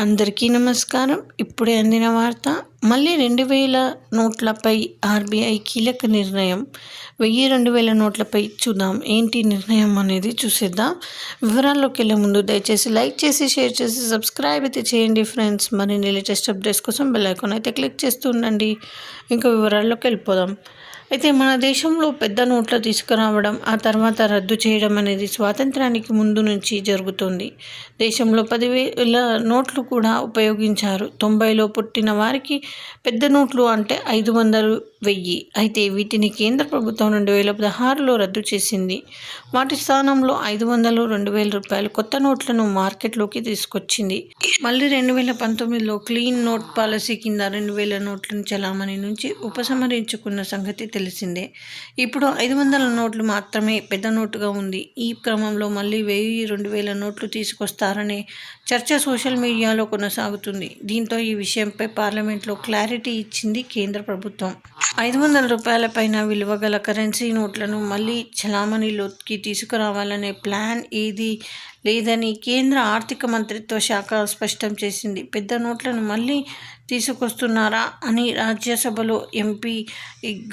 అందరికీ నమస్కారం. ఇప్పుడే అందిన వార్త మళ్ళీ రెండు వేల నోట్లపై ఆర్బీఐ కీలక నిర్ణయం. వెయ్యి రెండు వేల నోట్లపై చూద్దాం. ఏంటి నిర్ణయం అనేది చూసేద్దాం. వివరాల్లోకి వెళ్ళే ముందు దయచేసి లైక్ చేసి షేర్ చేసి సబ్స్క్రైబ్ అయితే చేయండి ఫ్రెండ్స్. మరిన్ని లేటెస్ట్ అప్డేట్స్ కోసం బెల్ ఐకాన్ అయితే క్లిక్ చేస్తూ ఉండండి. ఇంకా వివరాల్లోకి వెళ్ళిపోదాం. అయితే మన దేశంలో పెద్ద నోట్లు తీసుకురావడం ఆ తర్వాత రద్దు చేయడం అనేది స్వాతంత్రానికి ముందు నుంచి జరుగుతుంది. దేశంలో పదివేల నోట్లు కూడా ఉపయోగించారు. తొంభైలో పుట్టిన వారికి పెద్ద నోట్లు అంటే ఐదు వందలు వెయ్యి. అయితే వీటిని కేంద్ర ప్రభుత్వం రెండు వేల పదహారులో రద్దు చేసింది. వాటి స్థానంలో ఐదు వందలు రెండు వేల రూపాయలు కొత్త నోట్లను మార్కెట్లోకి తీసుకొచ్చింది. మళ్ళీ రెండు వేల పంతొమ్మిదిలో క్లీన్ నోట్ పాలసీ కింద రెండు వేల నోట్లను చలామణి నుంచి ఉపసంహరించుకున్న సంగతి తెలిసిందే. ఇప్పుడు ఐదు వందల నోట్లు మాత్రమే పెద్ద నోటుగా ఉంది. ఈ క్రమంలో మళ్ళీ వెయ్యి రెండు వేల నోట్లు తీసుకొస్తారనే చర్చ సోషల్ మీడియాలో కొనసాగుతుంది. దీంతో ఈ విషయంపై పార్లమెంట్లో క్లారిటీ ఇచ్చింది కేంద్ర ప్రభుత్వం. ఐదు వందల రూపాయల పైన విలువ గల కరెన్సీ నోట్లను మళ్ళీ చలామణిలోకి తీసుకురావాలనే ప్లాన్ ఏది లేదని కేంద్ర ఆర్థిక మంత్రిత్వ శాఖ స్పష్టం చేసింది. పెద్ద నోట్లను మళ్ళీ తీసుకొస్తున్నారా అని రాజ్యసభలో ఎంపీ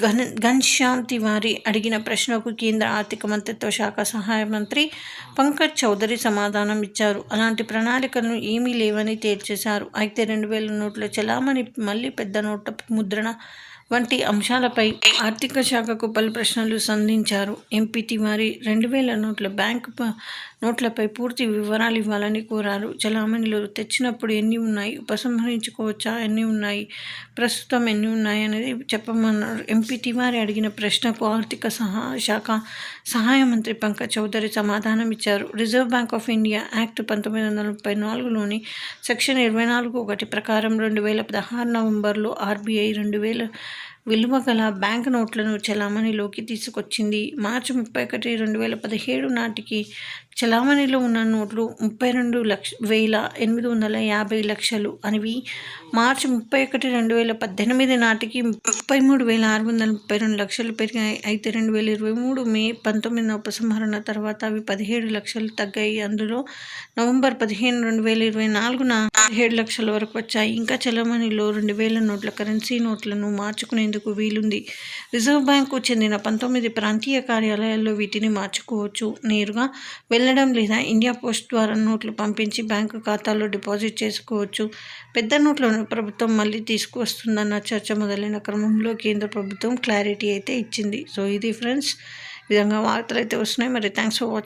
ఘన్ ఘన్శ్యామ్ తివారీ అడిగిన ప్రశ్నకు కేంద్ర ఆర్థిక మంత్రిత్వ శాఖ సహాయ మంత్రి పంకజ్ చౌదరి సమాధానం ఇచ్చారు. అలాంటి ప్రణాళికలు ఏమీ లేవని తేల్చేశారు. అయితే రెండు వేల నోట్ల చలామణి మళ్ళీ పెద్ద నోట్ల ముద్రణ వంటి అంశాలపై ఆర్థిక శాఖకు పలు ప్రశ్నలు సంధించారు. ఎంపీ తివారీ రెండు వేల నోట్ల బ్యాంకు నోట్లపై పూర్తి వివరాలు ఇవ్వాలని కోరారు. చలామణిలో తెచ్చినప్పుడు ఎన్ని ఉన్నాయి? ఉపసంహరించుకోవచ్చా? ఎన్ని ఉన్నాయి? ప్రస్తుతం ఎన్ని ఉన్నాయి అనేది చెప్పమన్నారు. ఎంపీ తివారీ అడిగిన ప్రశ్నకు ఆర్థిక సహా శాఖ సహాయ మంత్రి పంకజ్ చౌదరి సమాధానం ఇచ్చారు. Reserve Bank of India Act పంతొమ్మిది వందల ముప్పై నాలుగులోని సెక్షన్ ఇరవై నాలుగు ఒకటి ప్రకారం రెండు వేల పదహారు నవంబర్లో ఆర్బీఐ రెండు వేల విలువ గల బ్యాంక్ నోట్లను చలామణిలోకి తీసుకొచ్చింది. మార్చి ముప్పై ఒకటి రెండు వేల పదిహేడు నాటికి చలామణిలో ఉన్న నోట్లు ముప్పై రెండు లక్ష వేల ఎనిమిది వందల యాభై లక్షలు అనివి. మార్చి ముప్పై ఒకటి రెండు వేల పద్దెనిమిది నాటికి ముప్పై మూడు వేల ఆరు వందల ముప్పై రెండు లక్షలు పెరిగాయి. అయితే రెండు వేల ఇరవై మూడు మే పంతొమ్మిది ఉపసంహరణ తర్వాత అవి పదిహేడు లక్షలు తగ్గాయి. అందులో నవంబర్ పదిహేను రెండు వేల ఇరవై నాలుగున పదిహేడు లక్షల వరకు వచ్చాయి. ఇంకా చలామణిలో రెండు వేల నోట్ల కరెన్సీ నోట్లను మార్చుకునేందుకు వీలుంది. రిజర్వ్ బ్యాంకు చెందిన పంతొమ్మిది ప్రాంతీయ కార్యాలయాల్లో వీటిని మార్చుకోవచ్చు. నేరుగా వెళ్ళ వెళ్ళడం లేదా ఇండియా పోస్ట్ ద్వారా నోట్లు పంపించి బ్యాంకు ఖాతాలో డిపాజిట్ చేసుకోవచ్చు. పెద్ద నోట్లను ప్రభుత్వం మళ్ళీ తీసుకువస్తుందన్న చర్చ మొదలైన క్రమంలో కేంద్ర ప్రభుత్వం క్లారిటీ అయితే ఇచ్చింది. సో ఇది ఫ్రెండ్స్ విధంగా వార్తలు అయితే వస్తున్నాయి. మరి థ్యాంక్స్ ఫర్ వాచింగ్.